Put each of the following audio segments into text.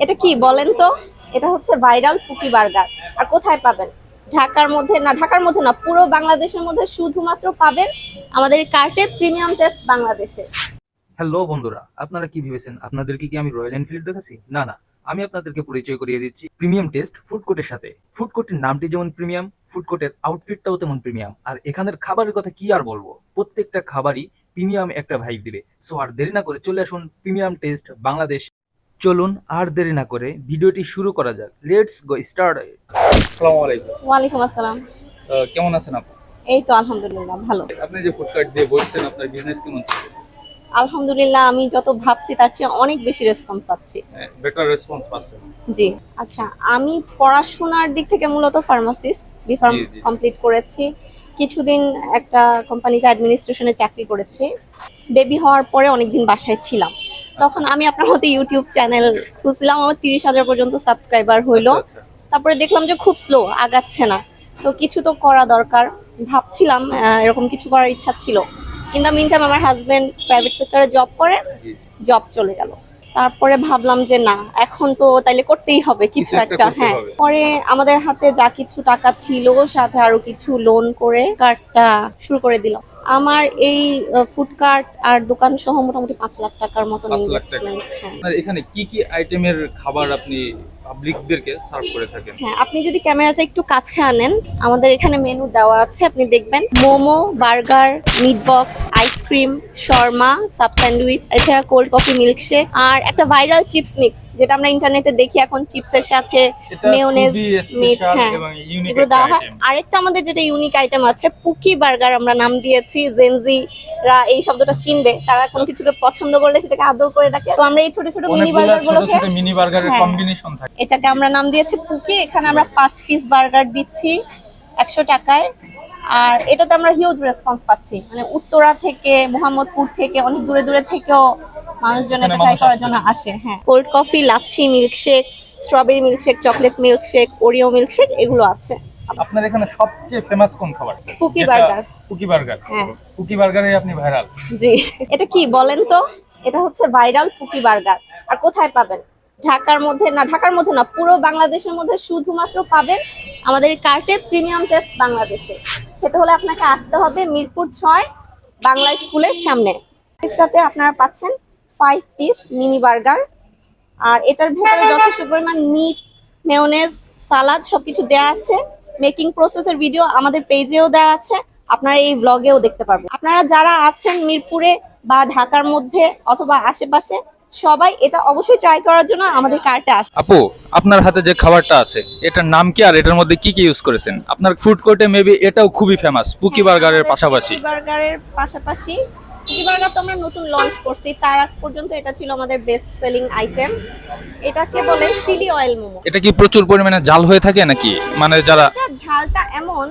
এটা কি বলেন তো? এটা হচ্ছে ভাইরাল কুকি বার্গার। আর কোথায় পাবেন? ঢাকার মধ্যে না, ঢাকার মধ্যে না, পুরো বাংলাদেশের মধ্যে শুধুমাত্র পাবেন আমাদের কার্টে প্রিমিয়াম টেস্ট বাংলাদেশে। হ্যালো বন্ধুরা, আপনারা কি ভেবেছেন? আপনাদেরকে কি আমি রয়্যাল এনফিল্ড দেখাচ্ছি? না না, আমি আপনাদেরকে পরিচয় করিয়ে দিচ্ছি প্রিমিয়াম টেস্ট ফুড কোর্টের সাথে। ফুড কোর্টের নামটি যেমন প্রিমিয়াম, ফুড কোর্টের আউটফিটটাও তেমন প্রিমিয়াম। আর এখানের খাবারের কথা কি আর বলব? প্রত্যেকটা খাবারই প্রিমিয়াম একটা ভাইব দিবে। সো আর দেরি না করে চলে আসুন প্রিমিয়াম টেস্ট বাংলাদেশ চলুন আর দেরি না করে ভিডিওটি শুরু করা যাক। লেটস গো স্টার্ট আসসালামু আলাইকুম। ওয়ালাইকুম আসসালাম। কেমন আছেন আপনি? এই তো আলহামদুলিল্লাহ ভালো। আপনি যে ফুড কার্ট দিয়ে বলছেন আপনার বিজনেস কেমন চলছে আলহামদুলিল্লাহ আমি যত ভাবছি তার চেয়ে অনেক বেশি রেসপন্স পাচ্ছি। বেটার রেসপন্স পাচ্ছেন। জি আচ্ছা আমি পড়াশোনার দিক থেকে মূলত ফার্মাসিস্ট বি ফার্ম জি, জি। কমপ্লিট করেছি। কিছুদিন একটা কোম্পানিতে অ্যাডমিনিস্ট্রেশনে চাকরি করেছি। বেবি হওয়ার পরে অনেকদিন বাসায় ছিলাম। তখন আমি আপনার মতো ইউটিউব চ্যানেল খুঁজছিলাম আমার তিরিশ হাজার পর্যন্ত সাবস্ক্রাইবার হইল। আচ্ছা, আচ্ছা। তারপরে দেখলাম যে খুব স্লো আগাচ্ছে না। তো কিছু তো করা দরকার। ভাবছিলাম এরকম কিছু করার ইচ্ছা ছিল। কিন্তু মিন টাইম আমার হাজব্যান্ড প্রাইভেট সেক্টরে জব করে। জব চলে গেল। তারপরে ভাবলাম যে না এখন তো তাইলে করতেই হবে কিছু একটা হ্যাঁ। পরে আমাদের হাতে যা কিছু টাকা ছিল সাথে আরও কিছু লোন করে কার্ডটা শুরু করে দিলাম। আমার এই ফুডকার্ট আর দোকান সহ মোটামুটি পাঁচ লাখ টাকার মতো ইনভেস্টমেন্ট হ্যাঁ। এখানে কি কি আইটেমের খাবার আপনি পাবলিকদেরকে সার্ভ করে থাকেন। হ্যাঁ আপনি যদি ক্যামেরাটা একটু কাছে আনেন আমাদের এখানে মেনু দেওয়া আছে আপনি দেখবেন momo burger meat box ice cream shawarma sub sandwich এছাড়া কোল্ড কফি মিল্কশেক আর একটা ভাইরাল চিপস মিক্স যেটা আমরা ইন্টারনেটে দেখি এখন চিপসের সাথে মেয়োনেজ মিট হ্যাঁ এগুলো দেওয়া হয়। আরেকটা আমাদের যেটা ইউনিক আইটেম আছে পুকি বার্গার আমরা নাম দিয়েছি জেনজি রা এই শব্দটা চিনবে তারা কোনো কিছুকে পছন্দ করলে সেটাকে আদর করে ডাকে তো আমরা এই ছোট ছোট মিনি বার্গার গুলোকে মিনি বার্গারের। কম্বিনেশন থাকে। এটাকে আমরা নাম দিয়েছি পুকি। এখানে আমরা পাঁচ পিস বার্গার দিচ্ছি একশো টাকায়। আর এটাতে আমরা হিউজ রেসপন্স পাচ্ছি। মানে উত্তরা থেকে মোহাম্মদপুর থেকে অনেক দূরে দূরে থেকেও মানুষজন এটা ট্রাই করার জন্য আসে হ্যাঁ। Cold coffee lassi milkshake strawberry milkshake chocolate milkshake Oreo milkshake এগুলো আছে। আপনার এখানে সবচেয়ে ফেমাস কোন খাবার? পুকি বার্গার কুকি বার্গার হ্যাঁ। কুকি বার্গারে আপনি ভাইরাল জি। এটা কি বলেন তো? এটা হচ্ছে ভাইরাল কুকি বার্গার আর কোথায় পাবেন? ঢাকার মধ্যে না, ঢাকার মধ্যে না, পুরো বাংলাদেশের মধ্যে শুধুমাত্র পাবেন আমাদের কার্টে প্রিমিয়াম টেস্ট বাংলাদেশে। খেতে হলে আপনাকে আসতে হবে মিরপুর ছয়, বাংলা স্কুলের সামনে। আপনারা পাচ্ছেন ফাইভ পিস মিনি বার্গার আর এটার ভেতরে যথেষ্ট পরিমাণ মিট মেয়োনেজ সালাদ সবকিছু দেওয়া আছে। মেকিং প্রসেসের ভিডিও আমাদের পেজেও দেওয়া আছে। আপনারা এই ব্লগেও দেখতে পারবেন। আপনারা যারা আছেন মিরপুরে বা ঢাকার মধ্যে অথবা আশেপাশে সবাই এটা অবশ্যই ট্রাই করার জন্য আমাদের কার্টে আসে। আপু আপনার হাতে যে খাবারটা আছে এটার নাম কি আর এটার মধ্যে কি কি ইউজ করেছেন? আপনার ফুড কোর্টে মেবি এটাও খুবই ফেমাস পুকি হ্যাঁ, বার্গারের পাশাপাশি। বার্গারের পাশাপাশি। পুকি বার্গার তো আমরা নতুন লঞ্চ করছি তার আগ পর্যন্ত এটা ছিল আমাদের বেস্ট সেলিং আইটেম এটাকে বলে চিলি অয়েল মোমো। এটা কি প্রচুর পরিমাণে জাল হয়ে থাকে নাকি? মানে যারা ঝালটা এমন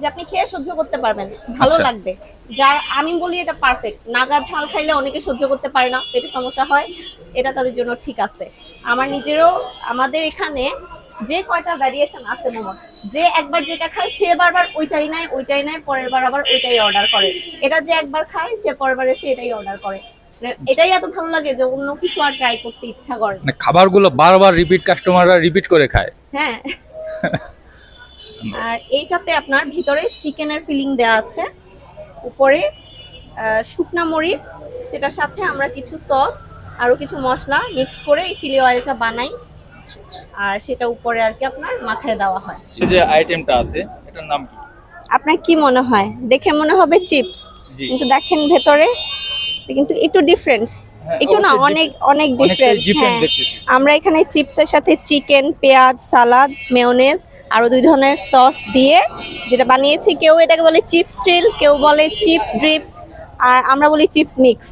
যে আপনি খেয়ে সহ্য করতে পারবেন। ভালো আচ্ছা। লাগবে। যার আমি বলি এটা পারফেক্ট নাগা ঝাল খাইলে অনেকে সহ্য করতে পারে না পেটে সমস্যা হয় এটা তাদের জন্য ঠিক আছে। আমার নিজেরও আমাদের এখানে যে কয়টা ভ্যারিয়েশন আছে মোমোর যে একবার যেটা খায় সে বারবার ওইটাই নেয় ওইটাই নেয় পরের বার আবার ওইটাই অর্ডার করে। এটা যে একবার খায় সে পরের বার এসে এটাই অর্ডার করে। মানে এটাই এত ভালো লাগে যে অন্য কিছু আর ট্রাই করতে ইচ্ছা করে না। মানে খাবারগুলো বারবার রিপিট কাস্টমাররা রিপিট করে খায়। হ্যাঁ। আর এইটাতে আপনার ভিতরে চিকেনের ফিলিং দেওয়া আছে। উপরে শুকনা মরিচ সেটার সাথে আমরা কিছু সস আরও কিছু মশলা মিক্স করে এই চিলি অয়েলটা বানাই। আর সেটা উপরে আর কি আপনার মাথায় দেওয়া হয়। এই যে আইটেমটা আছে এটার নাম কি? আপনার কি মনে হয়? দেখে মনে হবে চিপস। কিন্তু দেখেন ভেতরে কিন্তু একটু ডিফারেন্ট হ্যাঁ, একটু না অনেক অনেক ডিফারেন্ট ডিফারেন্ট হ্যাঁ। আমরা এখানে চিপসের সাথে চিকেন পেঁয়াজ সালাদ মেয়োনেজ আরও দুই ধরনের সস দিয়ে যেটা বানিয়েছি কেউ এটাকে বলে চিপস থ্রিল কেউ বলে চিপস ড্রিপ আর আমরা বলি চিপস মিক্স।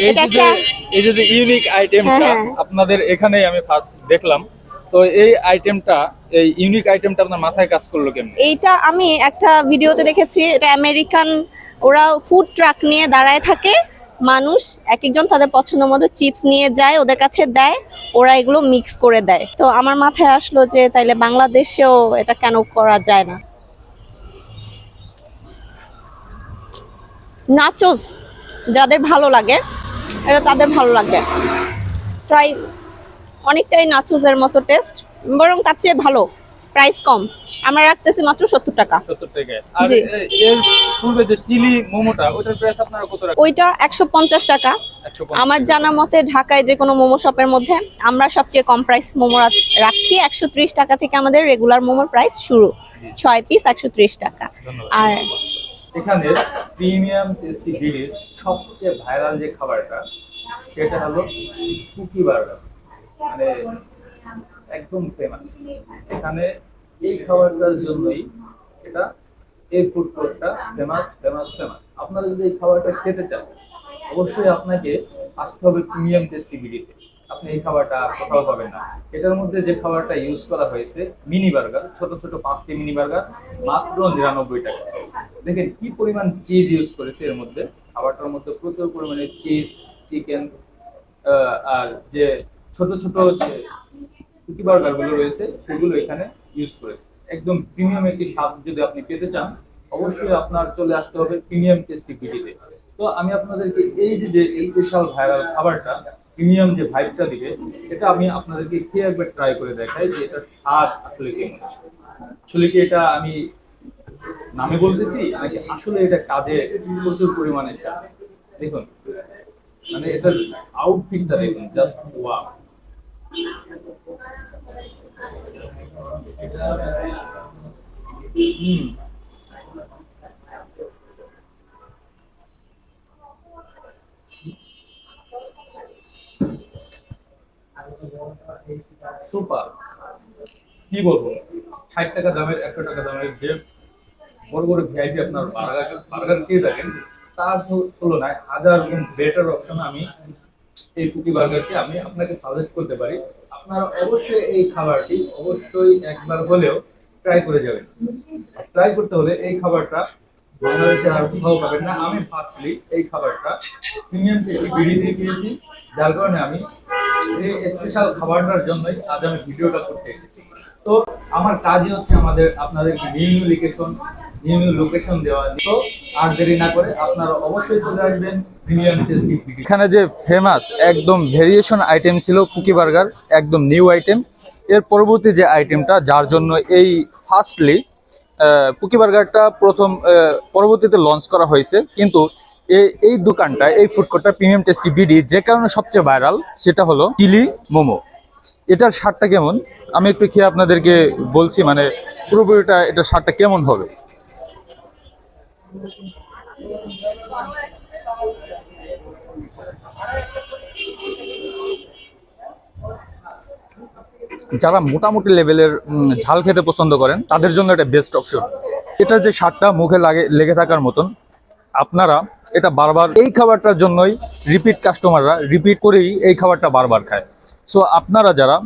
এটা একটা- এই যে ইউনিক আইটেমটা হ্যাঁ, হ্যাঁ। আপনাদের এখানেই আমি ফার্স্ট দেখলাম। তো এই আইটেমটা এই ইউনিক আইটেমটা আপনার মাথায় কাজ করল কেমন? এইটা আমি একটা ভিডিওতে দেখেছি এটা আমেরিকান ওরা ফুড ট্রাক নিয়ে দাঁড়ায় থাকে। মানুষ এক একজন তাদের পছন্দ মতো চিপস নিয়ে যায়, ওদের কাছে দেয়, ওরা এগুলো মিক্স করে দেয়। তো আমার মাথায় আসলো যে তাইলে বাংলাদেশেও এটা কেন করা যায় না? নাচোস যাদের ভালো লাগে, এটা তাদের ভালো লাগবে ট্রাই অনেকটাই নাচুজের মতো টেস্ট বরং তার চেয়ে ভালো। প্রাইস কম। আমরা রাখতেছি মাত্র সত্তর টাকা। সত্তর টাকায়। আর এর পূর্বে যে চিলি মোমোটা ওটার প্রাইস আপনারা কত রাখেন ওইটা একশো পঞ্চাশ টাকা। আমার জানা মতে ঢাকায় যে কোনো মোমো শপের মধ্যে আমরা সবচেয়ে কম প্রাইস মোমো রাখি। একশো ত্রিশ টাকা থেকে আমাদের রেগুলার মোমোর প্রাইস শুরু। ছয় পিস একশো ত্রিশ টাকা। আর এখানে প্রিমিয়াম টেস্টি সবচেয়ে ভাইরাল যে খাবারটা সেটা হলো কুকি বার্গার মানে একদম ফেমাস এখানে এই খাবারটার জন্যই এটা, এই ফুড কোর্টটা ফেমাস ফেমাস ফেমাস আপনারা যদি এই খাবারটা খেতে চান, অবশ্যই আপনাকে আসতে হবে প্রিমিয়াম টেস্টি বিড়িতে আপনি এই খাবারটা কোথাও পাবেন না। এটার মধ্যে যে খাবারটা ইউজ করা হয়েছে মিনি বার্গার ছোট ছোট পাঁচটি মিনি বার্গার মাত্র নিরানব্বই টাকা। দেখেন কি পরিমাণ চিজ ইউজ করেছে এর মধ্যে। খাবারটার মধ্যে প্রচুর পরিমাণে চিজ চিকেন আর যে ছোট ছোট যে বার্গারগুলো রয়েছে সেগুলো এখানে ইউজ করেছে। একদম প্রিমিয়াম একটি স্বাদ যদি আপনি পেতে চান, অবশ্যই আপনার চলে আসতে হবে প্রিমিয়াম টেস্টি পিটিতে তো। আমি আপনাদেরকে এই যে স্পেশাল ভাইরাল খাবারটা প্রিমিয়াম যে ভাইবটা দিবে এটা আমি আপনাদেরকে খেয়ে একবার ট্রাই করে দেখাই যে এটার স্বাদ আসলে কেমন। আসলে কি এটা আমি নামে বলতেছি, নাকি আসলে এটা কাজে প্রচুর পরিমাণে দেখুন মানে এটার আউটফিটটা দেখুন জাস্ট ওয়াও সুপার। কি বলব? ষাট টাকা দামের, একশো টাকা দামের যে বড় বড় ভিআইপি আপনার বার্গার বার্গার খেয়ে থাকেন, তার তুলনায় হাজার গুণ বেটার অপশন আমি এই কুকি বার্গারটি আমি আপনাকে সাজেস্ট করতে পারি। আপনারা অবশ্যই এই খাবারটি অবশ্যই একবার হলেও ট্রাই করে যাবেন। ট্রাই করতে হলে এই খাবারটা বাংলাদেশে আর কোথাও পাবেন না। আমি ফার্স্টলি এই খাবারটা প্রিমিয়াম টেস্টি বিড়ি দিয়ে পেয়েছি যার কারণে আমি এই স্পেশাল খাবারটার জন্যই আজ আমি ভিডিওটা করতে এসেছি। তো আমার কাজই হচ্ছে আমাদের আপনাদেরকে new location new new location দেওয়া। তো আর দেরি না করে আপনারা অবশ্যই চলে আসবেন এখানে যে ফেমাস একদম ভেরিয়েশন আইটেম ছিল কুকি বার্গার একদম নিউ আইটেম এর পরবর্তী যে আইটেমটা যার জন্য এই ফার্স্টলি কুকি বার্গারটা প্রথম পরবর্তীতে লঞ্চ করা হয়েছে। কিন্তু এই- দোকানটা এই ফুড কোর্টটা প্রিমিয়াম টেস্টি বিডি, যে কারণে সবচেয়ে ভাইরাল সেটা হলো চিলি মোমো। এটার স্বাদটা কেমন? আমি একটু খেয়ে আপনাদেরকে বলছি মানে পুরোপুরিটা এটার স্বাদটা কেমন হবে? যারা মোটামুটি লেভেলের ঝাল খেতে পছন্দ করেন, তাদের জন্য এটা বেস্ট অপশন এটা যে স্বাদটা মুখে লাগে, লেগে থাকার মতন, আপনারা এটা বারবার এই খাবারটার জন্যই রিপিট কাস্টমাররা রিপিট করেই এই খাবারটা বারবার খায়। সো আপনারা যারা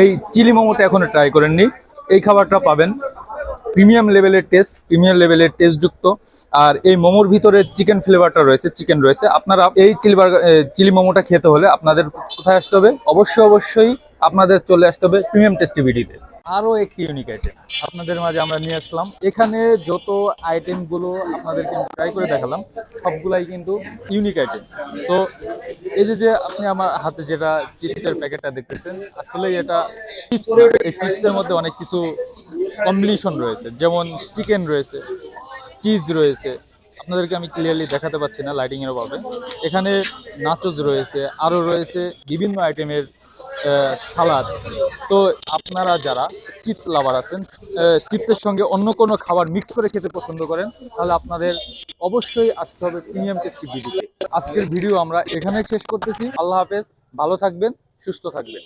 এই চিলি মোমোটা এখনও ট্রাই করেননি, এই খাবারটা পাবেন প্রিমিয়াম লেভেলের টেস্ট প্রিমিয়াম লেভেলের টেস্ট যুক্ত আর এই মোমোর ভিতরে চিকেন ফ্লেভারটা রয়েছে চিকেন রয়েছে। আপনারা এই চিলি বার্গার চিলি মোমোটা খেতে হলে আপনাদের কোথায় আসতে হবে? অবশ্যই অবশ্যই আপনাদের চলে আসতে হবে প্রিমিয়াম টেস্টিভিটিতে আরও একটি ইউনিক আইটেম আপনাদের মাঝে আমরা নিয়ে আসলাম। এখানে যত আইটেমগুলো আপনাদেরকে ট্রাই করে দেখালাম, সবগুলাই কিন্তু ইউনিক আইটেম তো এই যে যে আপনি আমার হাতে যেটা চিপসের প্যাকেটটা দেখতেছেন আসলে এটা চিপস এই চিপসের মধ্যে অনেক কিছু কম্বিনেশন রয়েছে, যেমন চিকেন রয়েছে চিজ রয়েছে। আপনাদেরকে আমি ক্লিয়ারলি দেখাতে পাচ্ছি না লাইটিংয়ের অভাবে। এখানে নাচোজ রয়েছে, আরও রয়েছে বিভিন্ন আইটেমের সালাদ। তো আপনারা যারা চিপস লাভার আছেন চিপসের সঙ্গে অন্য কোনো খাবার মিক্স করে খেতে পছন্দ করেন, তাহলে আপনাদের অবশ্যই আসতে হবে প্রিমিয়াম টেস্টি ভিডিও আজকের ভিডিও আমরা এখানেই শেষ করতেছি। আল্লাহ হাফেজ, ভালো থাকবেন, সুস্থ থাকবেন।